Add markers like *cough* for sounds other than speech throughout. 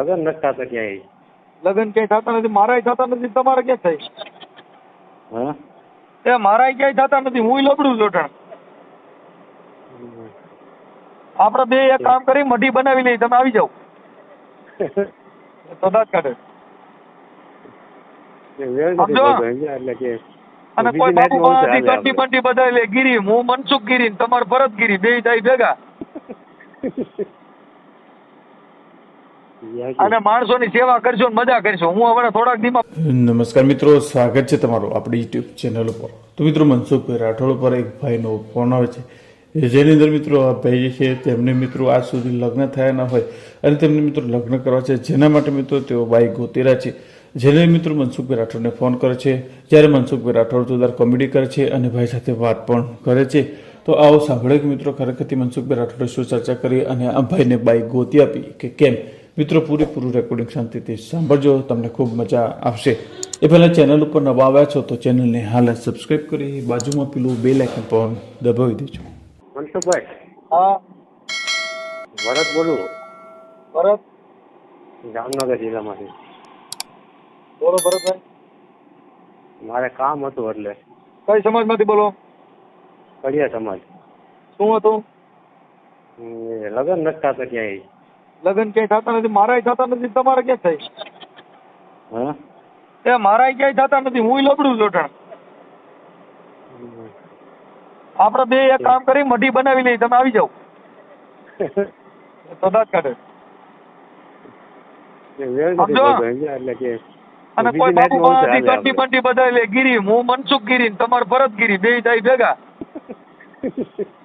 લગ્ન નથી થતા ક્યાંય લગ્ન ક્યાંય થતા નથી મારાય થતા નથી તમારે ક્યાં થાય? હા? એ મારાય ક્યાંય થતા નથી હું લબડું લોટણ આપણે બે એક કામ કરી મઢી બનાવી લઈ તમે આવી જાઓ. *laughs* તો દાંત કાઢે અને કોઈ બાબુ નાઈટમાં બાંધી કંટી બંટી બધા લે ગીરી હું મનસુખ ગીરી તમારે ભરત ગીરી બે થાય ભેગા. *laughs* અને માણસોની સેવા કરશો ને મજા કરશો હું હવે થોડાક દીમાં નમસ્કાર મિત્રો સ્વાગત છે તમારું આપણી યુટ્યુબ ચેનલ ઉપર. તો મિત્રો મનસુખભાઈ રાઠોડ ઉપર એક ભાઈનો ફોન આવે છે. જેની અંદર મિત્રો આ ભાઈ જે છે તેમને મિત્રો આજ સુધી લગ્ન થયા ન હોય અને તેમને મિત્રો લગ્ન કરવા છે. જેના માટે મિત્રો તેઓ બાઈ ગોતેરા છે. જેને મિત્રો મનસુખભાઈ રાઠોડને ફોન કરે છે. જ્યારે મનસુખભાઈ રાઠોડ જોરદાર કોમેડી કરે છે અને ભાઈ સાથે વાત પણ કરે છે. તો આવો સાંભળે કે મિત્રો ખરેખરથી મનસુખભાઈ રાઠોડે શું ચર્ચા કરી અને આ ભાઈને બાઈ ગોતી આપી કે કેમ? મિત્રો પૂરેપૂરું રેકોર્ડિંગ શાંતિથી સાંભળજો. તમને ખૂબ મજા આવશે. એ પહેલાં ચેનલ ઉપર નવા આવ્યા છો તો ચેનલને હાલ સબસ્ક્રાઇબ સબસ્ક્રાઈબ કરી બાજુમાં પેલું બે લાઇકન પણ દબાવી દેજો. મનસુખભાઈ. હા. ભરત બોલું. ભરત. જામનગર જિલ્લામાંથી. બોલો ભરતભાઈ. મારે કામ હતું એટલે. કઈ સમાજમાંથી બોલો? કડિયા સમાજ. શું હતું? એ લગ્ન નથી થતા ક્યાંય. લગ્ન ક્યાંય થતા નથી મારાય થતા નથી તમારે ક્યાં થાય? એ મારાય ક્યાંય થતા નથી હું લબડું લોટણ આપણે બે એક કામ કરી મઢી બનાવી લઈ તમે આવી જાઓ. *laughs* તો દાંત કાઢે અને કોઈ બાબુ નાઈટમાં ઊંચા કંટી. બંટી બધા લે ગીરી હું મનસુખ ગીરી તમારે ભરત ગીરી બે થાય ભેગા. *laughs*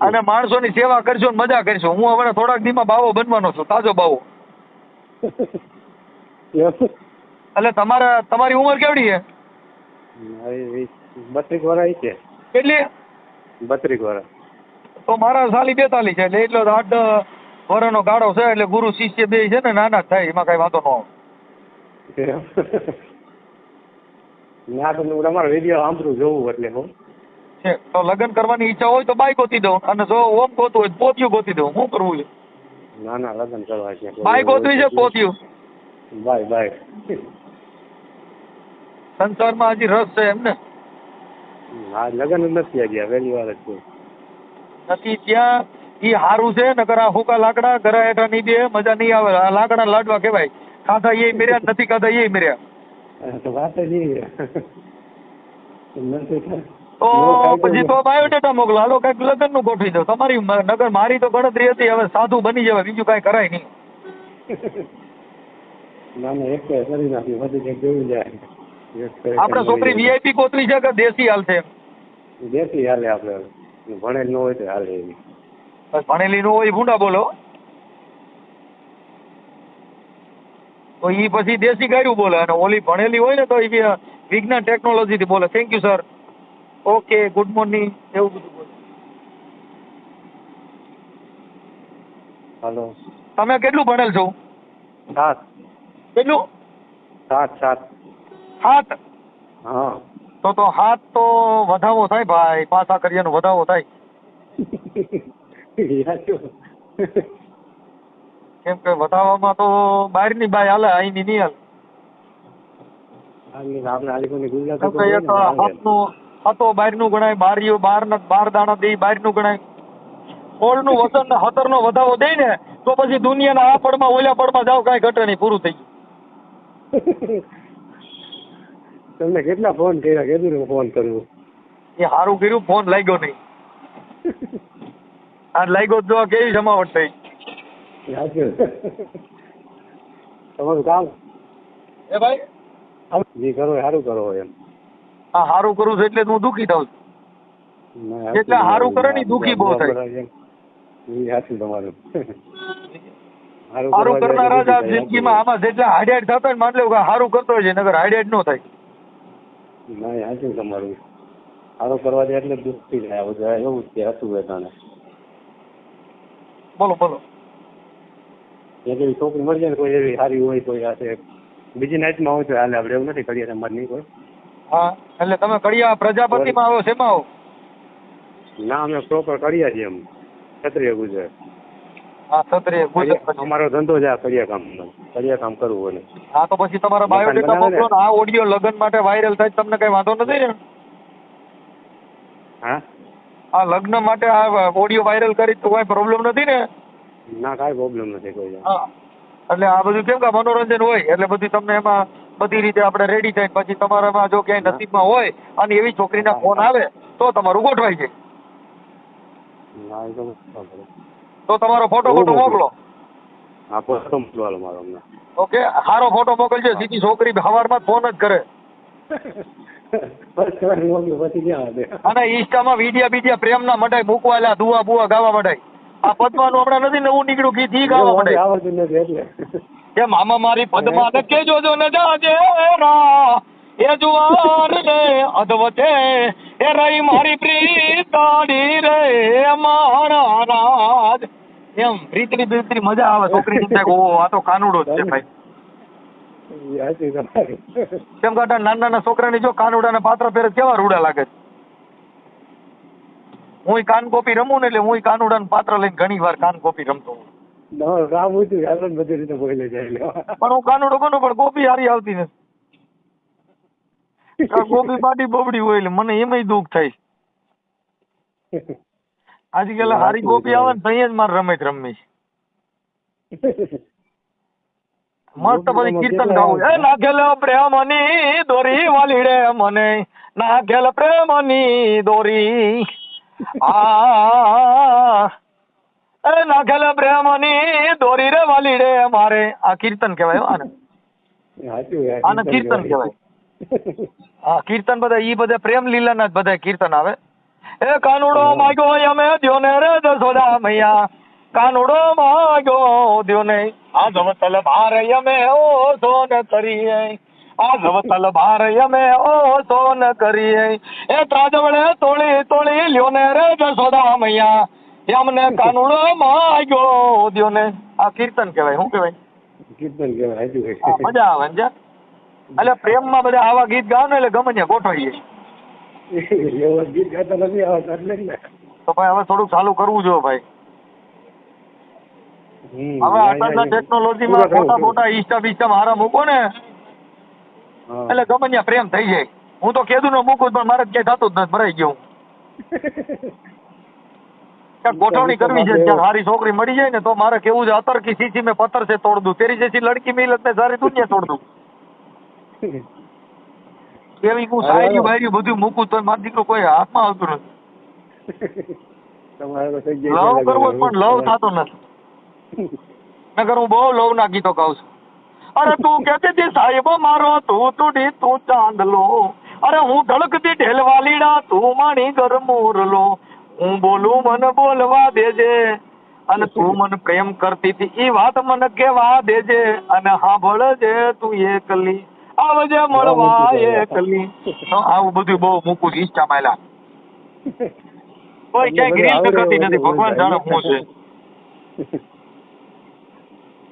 અને માણસોની સેવા કરશો ને મજા કરશો હું હવે થોડાક દીમાં બાવો બનવાનો છું તાજો બાવો. *laughs* એટલે તમારે તમારી ઉંમર કેવડી છે? બત્રીસ વર્ષ છે. કેટલી? બત્રીસ વર્ષ તો મારા સાલી બેતાલીસ છે એટલે એટલો આઠ વર્ષનો ગાળો છે એટલે ગુરુ શિષ્ય બે છે ને નાના થાય એમાં કઈ વાંધો ન આવે. *laughs* ના તમને તમારો વીડિયો સાંભળું જોવું એટલે હું. છે. તો લગ્ન કરવાની ઈચ્છા હોય તો બાઈ ગોતી દઉં. અને જો ઓમ ગોતું હોય તો પોતિયું ગોતી દઉં. શું કરવું છે? ના ના લગ્ન કરવા છે. બાઈ ગોતવી છે પોતિયું? બાય બાય સંસારમાં હજી રસ છે એમ ને? હા લગ્ન નથી ગયા વહેલી વાર જ નથી ત્યાં. એ સારું છે નકર આ હુકા લાકડા ઘરા હેઠા નહીં દે મજા નહીં આવે. આ લાકડા લાડવા કહેવાય. ખાધા એ મેર્યા નથી ખાધા એ મેર્યા. વાત જ નથી. તો પછી તો બાયોડેટા મોકલો હાલો કંઈક લગ્નનું ગોઠવી દો. તમારી નગર મારી તો ગણતરી હતી હવે સાધુ બની જવાય બીજું કઈ કરાય નહીં. *laughs* આપણે છોકરી વીઆઈપી કોતરી છે કે દેશી હાલ છે દેશી હાલે આપણે. ભણેલી ન હોય તો હાલે એવી. બસ ભણેલી નું હોય ભૂંડા બોલો. તો ઈ પછી દેશી ગાયું બોલે અને ઓલી ભણેલી હોય ને તો એ વિજ્ઞાન ટેકનોલોજી થી બોલે. Thank you sir okay good morning. એવું બધું બોલે. હલો. તમે કેટલું ભણેલ છો? સાત. કેટલું? સાત સાત. સાત હા. તો તો હાથ તો વધાવો થાય ભાઈ પાછા કર્યાનો વધાવો થાય. કેમ કે વધાવામાં તો બહારની બાય હાલે અહીંની નહીં હાલે. હાથનું હાથો બહારનું ગણાય બારીઓ બહાર બાર દાણા દે બહારનું ગણાય. ઓળનું વસન હતરનો વધાવો દે ને તો પછી દુનિયાના આ પડમાં ઓલા પડમાં જાવ કાંઈ ઘટે નહીં પૂરું થઈ *laughs* ગયું. તમને કેટલા ફોન કર્યા કેટલું ફોન કર્યો? એ સારું કર્યું ફોન લાગ્યો નહીં. *laughs* આ લાગ્યો જો કેવી જમાવટ થઈ. *laughs* તમારું કામ? એ ભાઈ? જી કરો સારું કરો એમ. આ સારું કરું છું એટલે હું દુઃખી થાઉં છું. એટલે હારું કરે ને દુખી બહુ થાય. સાચું તમારું. સારું કરનારા જ આ જિંદગીમાં આમાં જેટલા હાડ્યાડ થતા હોય ને માની કે સારું કરતો હોય છે નગર હાડ્યાડ નો થાય. ના સાચું તમારું. સારું કરવા જાય એટલે દુઃખ જાય બધું એવું જ છે હતું એ તને બોલો બોલો. એવી છોકરી મળી જાય ને કોઈ એવી સારી હોય કોઈ આ બીજી નાઇટમાં હોય તો હાલે આપણે એવું નથી કરીએ તમારે નહીં કોઈ હા એટલે તમે કડિયા પ્રજાપતિમાં આવો શેમાં આવો? ના અમે પ્રોપર કડિયા છીએ એમ ક્ષત્રિય ગુજરાત. હા ક્ષત્રિય ગુજરાત અમારો ધંધો છે આ કડિયા કામ કડિયા કામ કરવું હોય હા તો પછી તમારા બાયોડેટા મોકલો ને આ ઓડિયો લગ્ન માટે વાયરલ થાય તમને કઈ વાંધો નથી ને? હા? આ લગ્ન માટે આ ઓડિયો વાયરલ કરી તો કોઈ પ્રોબ્લેમ નથી ને? ના કાંઈ પ્રોબ્લેમ નથી કોઈ હા એટલે આ બધું કેમ કે મનોરંજન હોય એટલે બધું તમને એમાં બધી રીતે આપણે રેડી થાય પછી તમારામાં જો ક્યાંય નસીબમાં હોય અને એવી છોકરીના ફોન આવે તો તમારું ગોઠવાઈ જાય. તો તમારો ફોટો ફોટો મોકલો. હા ફોટો મોકલવાનો મારો અમને ઓકે સારો ફોટો મોકલજો સીધી છોકરી હવારમાં ફોન જ કરે. અને ઇન્સ્ટામાં વિડિયા બીડિયા પ્રેમના મટાય મૂકવા એટલે દુઆ બુઆ ગાવા મટાય આ પદ્માનું હમણાં નથી નવું નીકળ્યું ગીત ઈ ગાવા મટાય આવડતું નથી એટલે. કે મામા મારી પદમાં ને કેજો જો ને જાજે રા એ જુવાર ને અધવતે એ રહી મારી પ્રીતાડી રે મારા રાજ એમ પ્રીતની પ્રીતની મજા આવે છોકરી ને ઓ આ તો કાનુડો છે ભાઈ. કેમ કે નાના નાના છોકરાની જો કાનુડાના પાત્ર પહેરે કેવા રૂડા લાગે છે? હું કાન કોપી રમું ને એટલે હું કાનુડા પાત્ર લઈને ઘણી વાર કાન કોપી રમતો હોઉં. તમારું કામ હોય તો હાલો ને બધી રીતે બોલે જાય પણ હું કાનુડો બનો પણ કોપી હારી આવતી નથી. આ પાટી બોબડી હોય એટલે મને એમાંય દુઃખ થાય. આજકાલ હારી ગોપી આવે ને તઈ જ મારે રમત રમવી મસ્ત પછી કીર્તન ગાવું. એ નાખેલ પ્રેમની દોરી વાલીડે મને નાખેલ પ્રેમની દોરી. આ એ નાખેલ પ્રેમની દોરી રે વાલી રે મારે. આ કીર્તન કહેવાય આને. આને કીર્તન કહેવાય. હા કીર્તન બધા ઈ બધા પ્રેમ લીલાના જ બધા કીર્તન આવે. એ કાનુડો માગ્યો અમે દ્યોને રે દસોડા મૈયા. કાનુડો માગ્યો દ્યોને. આ જવતલ ભાર અમે ઓ સોન કરીએ. આ જવતલ ભાર અમે ઓ સોન કરીએ. એ ત્રાજવડે તોળી તોળી લ્યોને રે દસોડા મૈયા. એમને કાનુડો માગ્યો દ્યોને આ કીર્તન કહેવાય શું કહેવાય? કીર્તન કહેવાય મજા આવે ને. એટલે પ્રેમમાં બધા આવા ગીત ગાવ ને એટલે ગમે ત્યાં ગોઠવાઈએ *laughs* ગીત ગાતા નથી આવડતા એટલે ને. તો ભાઈ હવે થોડુંક ચાલુ કરવું જોઈએ ભાઈ. હવે આટલા ટેકનોલોજીમાં ફોટા મોટા ફોટા ઇન્સ્ટા બિસ્ટા મારા મૂકો ને. એટલે ગમે ત્યાં પ્રેમ થઈ જાય. હું તો કેદું નો મૂકું પણ મારે ક્યાંય થતું જ નથી ભરાઈ ગયું *laughs* ગોઠવણી કરવી છે. સારી છોકરી મળી જાય ને તો મારે કેવું છે? અતર કી સીસી મેં પથ્થર છે તોડ દઉં. તેરી જેસી લડકી મિલત ને સારી દુનિયા તોડ દઉં. એવી હું સાયરી બાયરી બધું મૂકું તો મારો દીકરો કોઈ હાથમાં આવતું નથી. લવ કરવો પણ લવ થતો નથી. નગર હું બહુ લવ ના ગીતો ગાઉં છું. અરે તું કેતી હતી સાહેબ મારો તું તુડી તું ચાંદલો. અરે હું ઢળકતી ઢેલવાલીડા તું માણી ગરમોરલો હું બોલું મને બોલવા દેજે. અને તું મને પ્રેમ કરતી હતી ઈ વાત મને કેવા દેજે. અને સાંભળજે તું એકલી. આવજે મળવા એકલી. આવું બધું બહુ મૂકું ઇન્સ્ટા માયલા. કોઈ ક્યાંય ગ્રીલ કરતી નથી. ભગવાન જાણે હું છે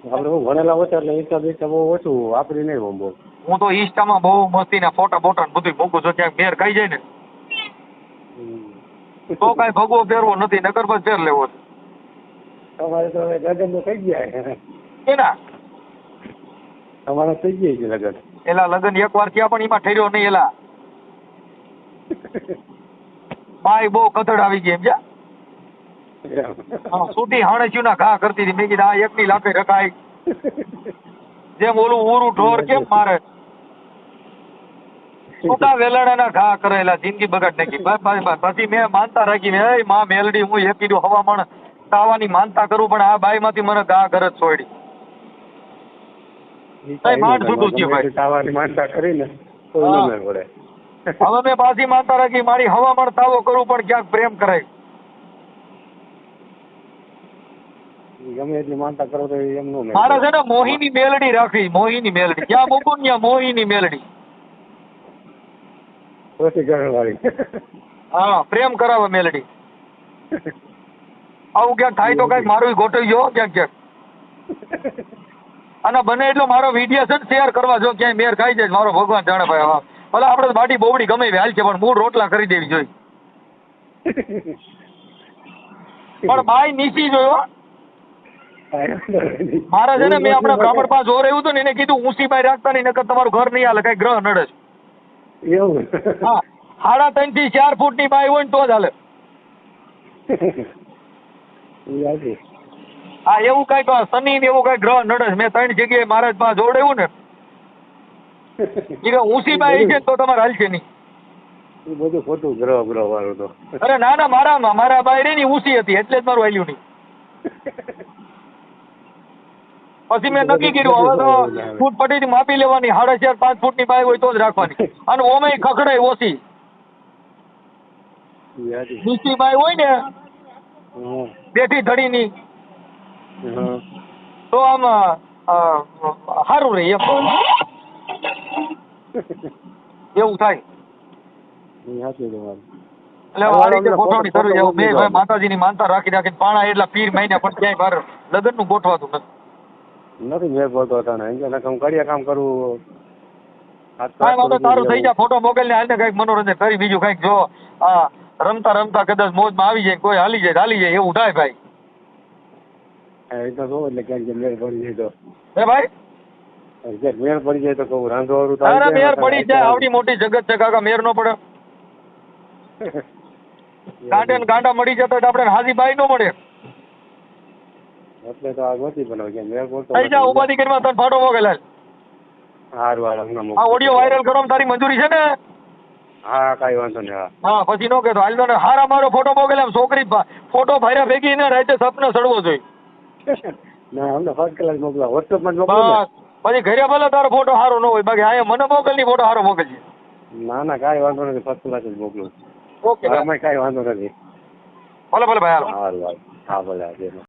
આપણે હું ભણેલા ઓછા એટલે ઇન્સ્ટા હિસાબ બહુ ઓછું વાપરી નહીં બહુ હું તો ઇન્સ્ટામાં બહુ મસ્તીના ફોટા બોટા બધું મૂકું છું ક્યાંક બેર ખાઈ જાય ને. તો કઈ ભગવો પહેરવો નથી નગર બસ પહેર લેવો. તમારે તો હવે લગ્ન તો થઈ ગયા એના તમારે થઈ ગયા છે લગ્ન. એલા લગન એક વાર થયા પણ એમાં ઠર્યો નહીં એલા. બાય બહુ કથડ આવી ગઈ એમ જા. સુટી સૂટી હાણેચ્યું ના ઘા કરતી હતી. મેં કીધું આ એકની લાકડી રખાય. જેમ ઓલું ઓરું ઢોર કેમ મારે? છૂટા વેલણાના ઘા કરેલા જિંદગી બગાડ નાખી. પછી મેં માનતા રાખી એ માં મેલડી હું એક કીધું હવામાન તાવાની માનતા કરું પણ આ બાઈ માંથી મને ઘા ઘર જ છોડી. માંડ છૂટું થયું ભાઈ. તાવાની માનતા કરીને. ન પડે. હવે મેં પાછી માનતા રાખી મારી હવામાન તાવો કરું પણ ક્યાંક પ્રેમ કરાય. ગમે એટલી માનતા કરો તો એમ નો મારે છે ને મોહીની મેલડી રાખી મોહીની મેલડી. ક્યાં મૂકું ને મોહીની મેલડી. ઘરવાળી હા, પ્રેમ કરાવે મેલડી. આવું ક્યાંક થાય તો કંઈક મારું ગોઠવી જો ક્યાંક ક્યાંક. અને બને એટલો મારો વીડિયો છે શેર કરવા જો ક્યાંય મેર ખાઈ જાય મારો ભગવાન જાણે ભાઈ, હા. ભલે આપણે બાટી બોબડી ગમે હાલ છે, પણ મૂળ રોટલા કરી દેવી જોઈએ. પણ બાઈ નીચી જોયો. મારા છે ને, મેં આપણા બ્રાહ્મણ પાસે જોર એવું હતું ને, એને કીધું, ઊંચી બાય રાખતા નહીં, નકર તમારું ઘર નહીં હાલે, કઈ ગ્રહ નડે છે. એવું? હા સાડા ત્રણથી ચાર ફૂટની બાય હોય ને તો જ હાલે. હા એવું કંઈક શનિ ને એવું કઈ ગ્રહ નડે મેં ત્રણ જગ્યાએ મહારાજ પાસે જોડાયું ને. કે ઊંચી બાય છે તો તમારે હાલશે નહીં. બધું ખોટું ગ્રહ ગ્રહ વાળું તો. અરે ના ના મારા મારા બાય રે ની ઊંચી હતી એટલે જ મારું હાલ્યું નહીં. પછી મેં નક્કી કર્યું હવે તો ફૂટ પટ્ટીથી માપી લેવાની સાડા ચાર પાંચ ફૂટની બાય હોય તો જ રાખવાની. અને ઓમે ખખડાય ઓછી. નીચી બાય હોય ને બેઠી ધડીની. તો આમ સારું રહે એમ. એવું થાય. માતાજી ની માનતા રાખી રાખીને પાણા એટલા પીર મહિના પણ ક્યાંય બહાર લગ્નનું ગોઠવાતું નથી. નથી મેં પડતો તને ને. કામ કર્યા કામ કરું. કાંઈ વાંધો તારું થઈ જાય ફોટો મોકલીને હાલને કંઈક મનોરંજન કરી બીજું કંઈક જો. આ રમતા રમતા કદાચ મોજમાં આવી જાય કોઈ હાલી જાય હાલી જાય એવું થાય ભાઈ. એ તો કહું એટલે ક્યાંક મેળ પડી જાય તો. હે ભાઈ? મેળ પડી જાય તો કહું રાંધવાળું તો તારા પડી જાય આવડી મોટી જગત છે કાકા મેર નો પડે. *laughs* ને ગાંડા મળી જતા તો આપણે હાજી બાઈ નો મળે. એટલે તો આ ગોતી બનાવ કે મેળ પડતો થઈ જા ઉપાધિ કરીમાં તને ફાટો મોકલે. હારું હાલ હમણાં આ ઓડિયો વાયરલ કરવામાં તારી મંજૂરી છે ને? હા કાઈ વાંધો નહીં હા. હા પછી નો કહેતો. હાલ તને હારા મારો ફોટો મોકલે છોકરી ફોટો ભાર્યા ભેગી ને રાતે સપને સડવો જોઈએ. ના અમને ફર્સ્ટ ક્લાસ મોકલા. વોટ્સઅપમાં માં મોકલો પછી ઘરે ભલે તારો ફોટો સારો ન હોય બાકી અહીંયા મને મોકલની ફોટો સારો મોકલજે. ના ના કાંઈ વાંધો નથી. ફર્સ્ટ ક્લાસ જ મોકલું. ઓકે કાંઈ વાંધો નથી. ભલે ભલે ભાઈ હાલો. સારું હાલ હા ભલે હા માતા.